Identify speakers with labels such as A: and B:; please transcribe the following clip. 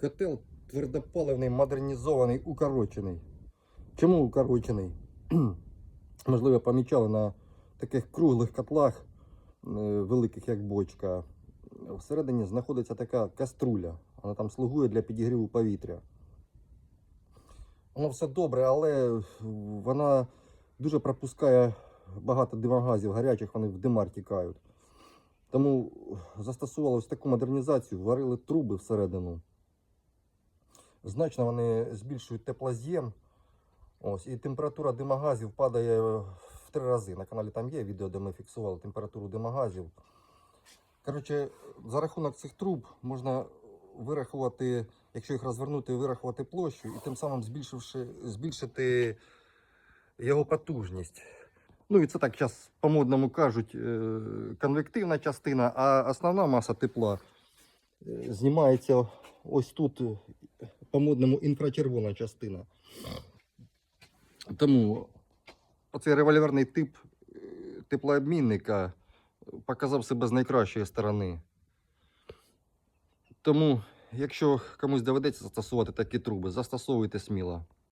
A: Котел твердопаливний, модернізований, укорочений. Чому укорочений? Можливо, помічали на таких круглих котлах, е, великих як бочка. Всередині знаходиться така каструля. Вона там слугує для підігріву повітря. Воно все добре, але вона дуже пропускає багато димогазів гарячих, вони в димар тікають. Тому застосували ось таку модернізацію, варили труби всередину. Значно вони збільшують теплоз'єм. Ось, і температура димогазів падає в три рази. На каналі там є відео, де ми фіксували температуру димогазів. Коротше, за рахунок цих труб можна вирахувати, якщо їх розвернути, вирахувати площу і тим самим збільшивши, збільшити його потужність. Ну і це так зараз по-модному кажуть, е, конвективна частина, а основна маса тепла е, знімається ось тут, по-модному інфрачервона частина. Тому оцей револьверний тип е, теплообмінника показав себе з найкращої сторони. Тому, якщо комусь доведеться застосувати такі труби, застосовуйте сміло.